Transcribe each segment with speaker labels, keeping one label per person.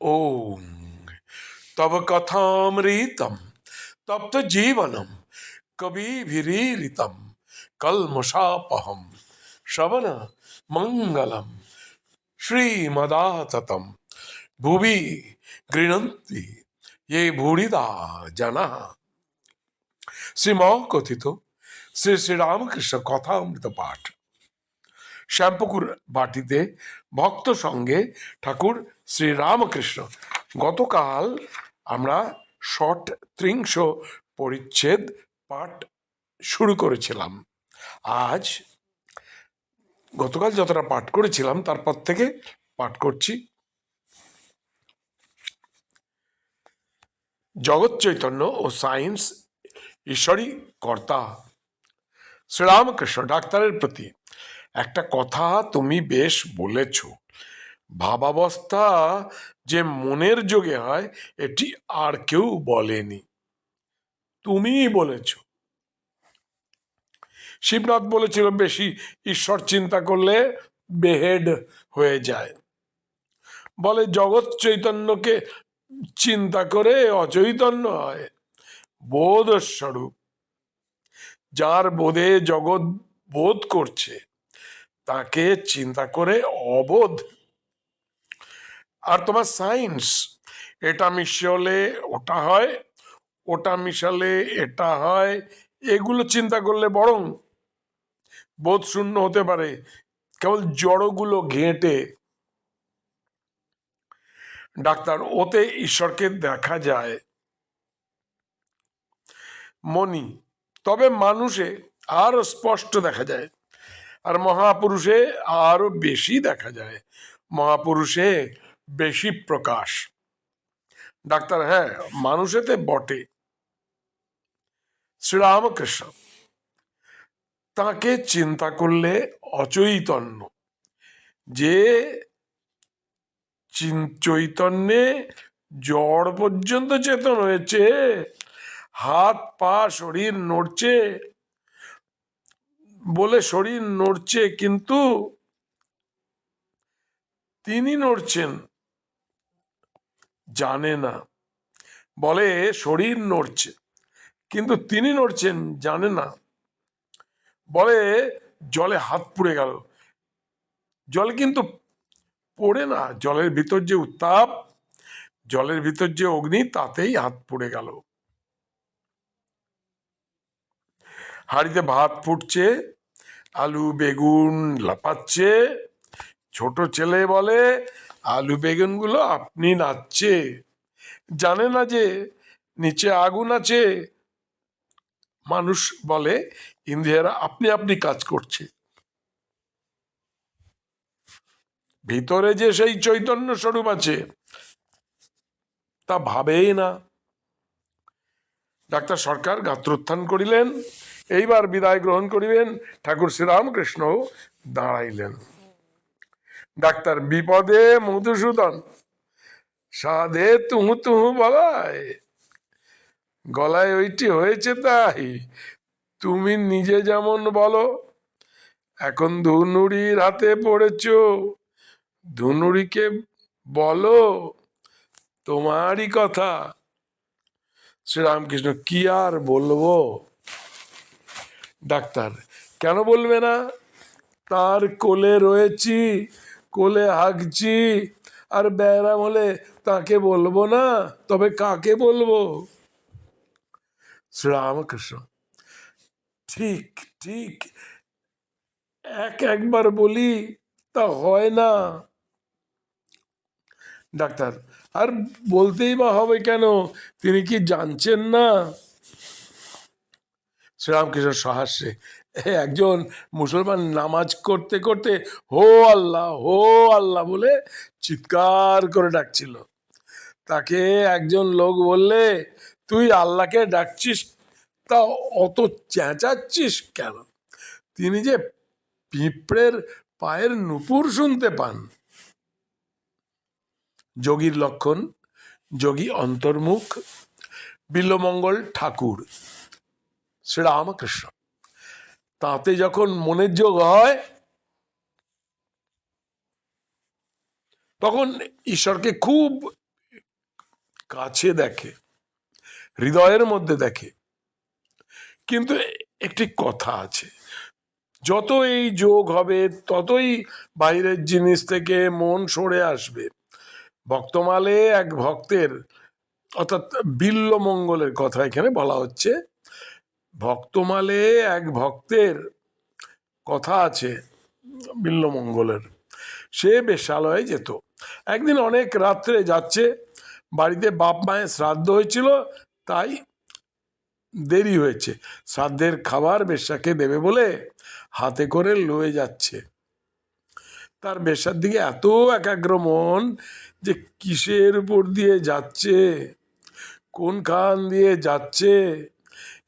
Speaker 1: ओम। तब कथामृतम तब तो जीवनम कभी कलम कलमशापहम श्रवण मंगलम, श्रीमदाततम। भुवि गृणंती ये भूरिदा जना। श्री मौ कथित, श्री श्री रामकृष्ण कथामृत पाठ। শ্যামপুকুর বাটিতে ভক্ত সঙ্গে ঠাকুর শ্রীরামকৃষ্ণ। গতকাল আমরা ষট ত্রিংশ পরিচ্ছেদ পাঠ শুরু করেছিলাম। আজ গতকাল যতটা পাঠ করেছিলাম, তারপর থেকে পাঠ করছি। জগৎ চৈতন্য ও সায়েন্স ঈশ্বরী কর্তা শ্রীরামকৃষ্ণ ডাক্তারের প্রতি একটা কথা তুমি বেশ বলেছ। ভাবাবস্থা যে মনের যোগে হয়, এটি আর কেউ বলেনি। তুমিই বলেছ। শিবনাথ বলেছিল, বেশি ঈশ্বর চিন্তা করলে বেহেড হয়ে যায়। বলে, জগৎ চৈতন্যকে চিন্তা করে অচৈতন্য হয়, বোধস্বরূপ। যার বোধে জগৎ বোধ করছে তাকে চিন্তা করে অবোধ। আর তোমার সায়েন্স এটা মিশলে ওটা হয়, ওটা মিশালে এটা হয়, এগুলো চিন্তা করলে বরং বোধ শূন্য হতে পারে, কেবল জড়গুলো ঘেঁটে। ডাক্তার, ওতে ঈশ্বরকে দেখা যায়। মনি তবে মানুষে আরও স্পষ্ট দেখা যায়। আর মহাপুরুষে আরও বেশি দেখা যায়। মহাপুরুষে বেশি প্রকাশ। ডাক্তার হ্যাঁ মানুষেতে বটে। শ্রীরামকৃষ্ণ তাকে চিন্তা করলে অচৈতন্য। যে চৈতন্যে জড় পর্যন্ত চেতন হয়েছে হাত পা শরীর নড়ছে বলে শরীর নড়ছে, কিন্তু তিনি নড়ছেন। জানে না। বলে শরীর নড়ছে, কিন্তু তিনি নড়ছেন, জানে না। বলে জলে হাত পুড়ে গেল। জল কিন্তু পড়ে না। জলের ভিতর যে উত্তাপ, জলের ভিতর যে অগ্নি, তাতেই হাত পুড়ে গেল। হাঁড়িতে ভাত ফুটছে আলু বেগুন লাপাচ্ছে ছোট ছেলে বলে, আলু বেগুনগুলো আপনি নাচছে জানে না যে নিচে আগুন আছে। মানুষ বলে, ইন্দ্রিয়ারা, আপনি আপনি কাজ করছে। ভিতরে যে সেই চৈতন্য স্বরূপ আছে, তা ভাবেই না। ডাক্তার সরকার গাত্রোত্থান করিলেন, এইবার বিদায় গ্রহণ করিবেন, ঠাকুর শ্রীরামকৃষ্ণ দাঁড়াইলেন। ডাক্তার বিপদে মধুসূদন, সাধে তুহু তুহু বলায়, গলায় ওইটি হয়েছে তাই, তুমি নিজে যেমন বলো, এখন ধুনুড়ির হাতে পড়েছ, ধুনুড়িকে বলো, তোমারই কথা শ্রীরামকৃষ্ণ কি আর বলব? ডাক্তার, কেন বলবে না? তার কোলে রয়েছি, কোলে হাগছি আর ব্যায়াম হলে তাকে বলব না? তবে কাকে বলব? শ্রীরামকৃষ্ণ, ঠিক ঠিক, এক একবার বলি তা হয় না। ডাক্তার আর বলতেই বা হবে কেন? তিনি কি জানছেন না? শ্রীরামকৃষ্ণ সহাস্যে একজন মুসলমান নামাজ করতে করতে হো আল্লাহ হো আল্লাহ বলে চিৎকার করে ডাকছিল। তাকে একজন লোক বললে, তুই আল্লাহকে ডাকছিস? তা অত চেঁচাচ্ছিস কেন? তিনি যে পিঁপড়ের পায়ের নুপুর শুনতে পান। যোগীর লক্ষণ, যোগী অন্তর্মুখ, বিল্লমঙ্গল ঠাকুর, শ্রীরামকৃষ্ণ। তাতে যখন মনের যোগ হয়, তখন ঈশ্বরকে খুব কাছে দেখে, হৃদয়ের মধ্যে দেখে। কিন্তু একটি কথা আছে যত এই যোগ হবে, ততই বাইরের জিনিস থেকে মন সরে আসবে। ভক্তমালে এক ভক্তের, অর্থাৎ বিল্ল মঙ্গলের কথা এখানে বলা হচ্ছে। ভক্তমালে এক ভক্তের কথা আছে বিল্লমঙ্গলের সে বেশ্যালয়ে যেত। একদিন অনেক রাত্রে যাচ্ছে, বাড়িতে বাপ মায়ের শ্রাদ্ধ হয়েছিল, তাই দেরি হয়েছে। শ্রাদ্ধের খাবার বেশ্যাকে দেবে বলে হাতে করে লয়ে যাচ্ছে। তার বেশ্যার দিকে এত একাগ্র মন যে কিসের উপর দিয়ে যাচ্ছে? কোন খান দিয়ে যাচ্ছে?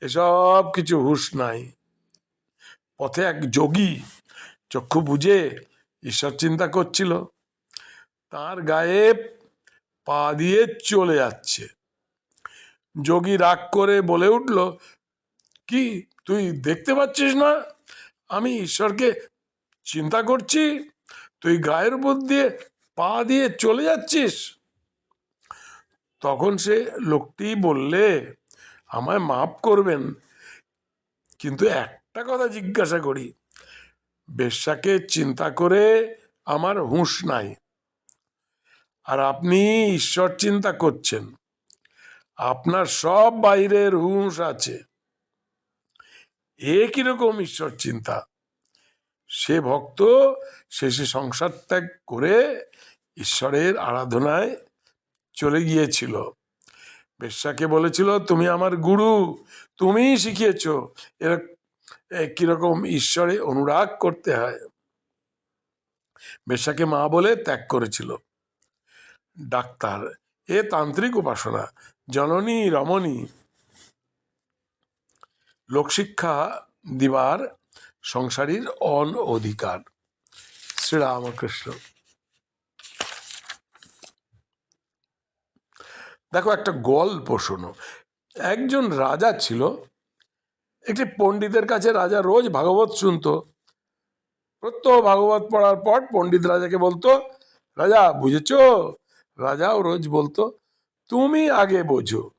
Speaker 1: এসব কিছু হুঁশ নাই। পথে এক যোগী চক্ষু বুঝে ঈশ্বর চিন্তা করছিল। তার গায়ে পা দিয়ে চলে যাচ্ছে। যোগী রাগ করে বলে উঠল, কি, তুই দেখতে পাচ্ছিস না? আমি ঈশ্বরকে চিন্তা করছি। তুই গায়ের উপর দিয়ে পা দিয়ে চলে যাচ্ছিস? তখন সে লোকটি বললে, আমায় মাফ করবেন, কিন্তু একটা কথা জিজ্ঞাসা করি। বেশ্যাকে চিন্তা করে আমার হুঁশ নাই। আর আপনি ঈশ্বর চিন্তা করছেন। আপনার সব বাইরের হুঁশ আছে। এ কীরকম ঈশ্বর চিন্তা? সে ভক্ত শেষে সংসার ত্যাগ করে ঈশ্বরের আরাধনায় চলে গিয়েছিল। বেশ্যাকে বলেছিল, তুমি আমার গুরু, তুমিই শিখিয়েছ এরা কীরকম ঈশ্বরে অনুরাগ করতে হয়। বেশ্যাকে মা বলে ত্যাগ করেছিল। ডাক্তার, এ তান্ত্রিক উপাসনা, জননী রমণী। লোকশিক্ষা দিবার সংসারীর অন অধিকার। শ্রীরামকৃষ্ণ। দেখো, একটা গল্প শোনো। একজন রাজা ছিল, একটি পণ্ডিতের কাছে রাজা রোজ ভাগবত শুনতো। প্রত্যহ ভাগবত পড়ার পর পণ্ডিত রাজাকে বলতো, রাজা, বুঝেছ? রাজাও রোজ বলতো, তুমি আগে বোঝো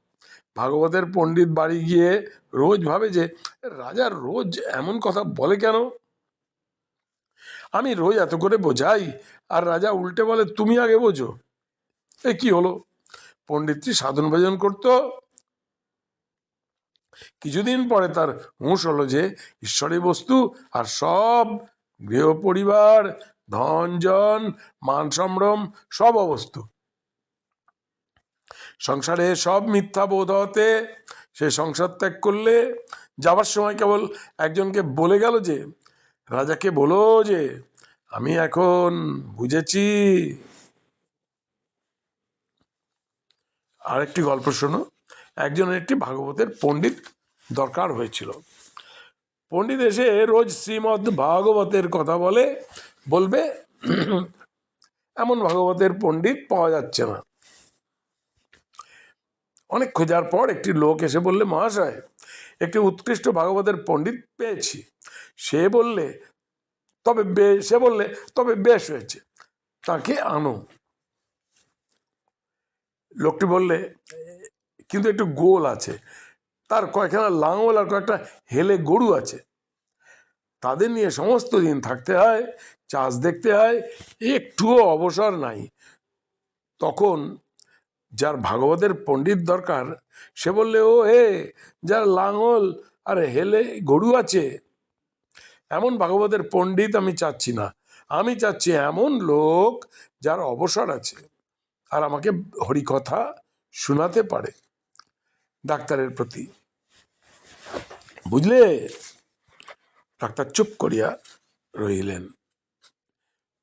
Speaker 1: ভাগবতের পণ্ডিত বাড়ি গিয়ে রোজ ভাবে যে, রাজা রোজ এমন কথা বলে কেন? আমি রোজ এত করে বোঝাই, আর রাজা উল্টে বলে, তুমি আগে বোঝো। এ কি হলো? পণ্ডিতটি সাধন ভজন করতো। কিছুদিন পরে তার হুঁশ হলো যে, ঈশ্বরী বস্তু আর সব গৃহ পরিবার, ধন, জন, মান, সম্ভ্রম, সব অবস্তু সংসারে সব মিথ্যা বোধ হতে সে সংসার ত্যাগ করলে যাবার সময় কেবল একজনকে বলে গেল যে, রাজাকে বলো যে, আমি এখন বুঝেছি। আরেকটি গল্প শোনো। একজনের একটি ভাগবতের পণ্ডিত দরকার হয়েছিল। পণ্ডিত এসে রোজ শ্রীমদ্ ভাগবতের কথা বলে, বলবে, এমন ভাগবতের পণ্ডিত পাওয়া যাচ্ছে না। অনেক খোঁজার পর একটি লোক এসে বললে, মহাশয়, একটি উৎকৃষ্ট ভাগবতের পণ্ডিত পেয়েছি। সে বললে, তবে সে বললে, তবে বেশ হয়েছে, তাকে আনো। লোকটি বললে, কিন্তু একটু গোল আছে, তার কয়েকখানা লাঙল আর কয়েকটা হেলে গরু আছে। তাদের নিয়ে সমস্ত দিন থাকতে হয়, চাষ দেখতে হয়, একটুও অবসর নাই। তখন যার ভাগবতের পণ্ডিত দরকার, সে বললে, ও হে যার লাঙল, আর হেলে গরু আছে। এমন ভাগবতের পণ্ডিত আমি চাচ্ছি না। আমি চাচ্ছি এমন লোক যার অবসর আছে আর আমাকে হরিকথা শোনাতে পারে ডাক্তারের প্রতি। বুঝলে? ডাক্তার চুপ করিয়া রইলেন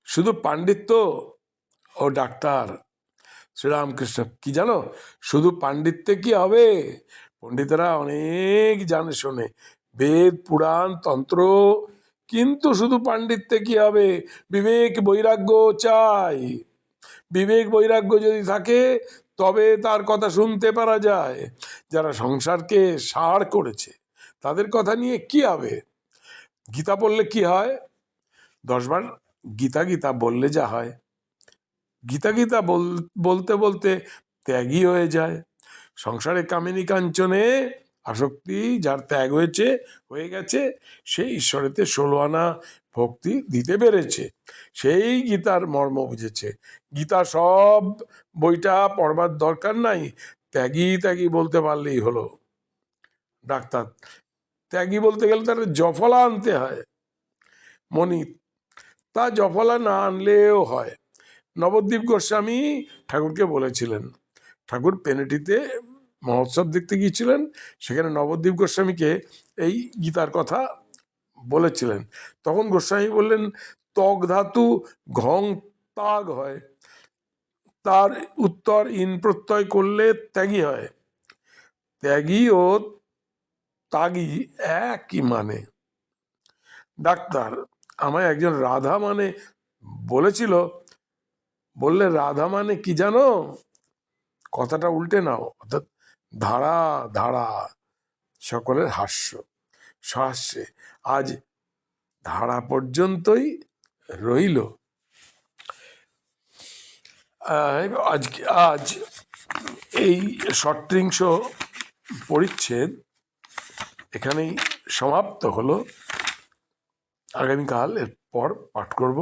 Speaker 1: শুধু পাণ্ডিত্য ও ডাক্তার শ্রীরামকৃষ্ণ। কি জানো? শুধু পাণ্ডিত্যে কি হবে? পণ্ডিতরা অনেক জানে শোনে। বেদ, পুরাণ, তন্ত্র, কিন্তু শুধু পাণ্ডিত্যে কি হবে? বিবেক বৈরাগ্য চাই। বিবেক বৈরাগ্য যদি থাকে, তবে তার কথা শুনতে পারা যায়। যারা সংসারকে সার করেছে, তাদের কথা নিয়ে কি হবে? গীতা পড়লে কি হয়? দশবার গীতা গীতা বললে যা হয়। গীতা গীতা বল- বলতে বলতে ত্যাগী হয়ে যায়। সংসারে কামিনী কাঞ্চনে আসক্তি যার ত্যাগ হয়েছে, হয়ে গেছে সেই ঈশ্বরেতে ষোলো আনা ভক্তি দিতে পেরেছে। সেই গীতার মর্ম বুঝেছে। গীতা সব বইটা পড়বার দরকার নাই। ত্যাগী ত্যাগী বলতে পারলেই হলো। ডাক্তার, ত্যাগী বলতে গেলে তার জফলা আনতে হয়। মনি তা জফলা না আনলেও হয়। নবদ্বীপ গোস্বামী ঠাকুরকে বলেছিলেন। ঠাকুর পেনেটিতে মহোৎসব দেখতে গিয়েছিলেন, সেখানে নবদ্বীপ গোস্বামীকে এই গীতার কথা বলেছিলেন। তখন গোস্বামী বললেন, ত্বক ধাতু ঘং তাগ হয়, তার উত্তর ইন প্রত্যয় করলে ত্যাগী হয়। ত্যাগী ও তাগী একই মানে। ডাক্তার, আমায় একজন রাধা মানে বলেছিল বললে, রাধা মানে কি জানো? কথাটা উল্টে নাও, অর্থাৎ ধারা ধারা, সকলের হাস্য, সহাস্যে। আজ ধারা পর্যন্তই রইল। আজকে আজ এই ষট্রিংশ পরিচ্ছেদ এখানেই সমাপ্ত হলো। আগামীকাল এরপর পাঠ করব।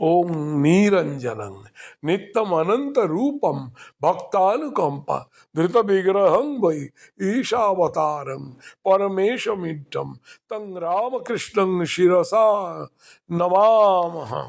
Speaker 1: ओम नीरंजनं नित्यम अनंत रूपम भक्तानुकंप धृत विग्रह वै ईशावतारं तंग राम कृष्ण शिरसा नमामः।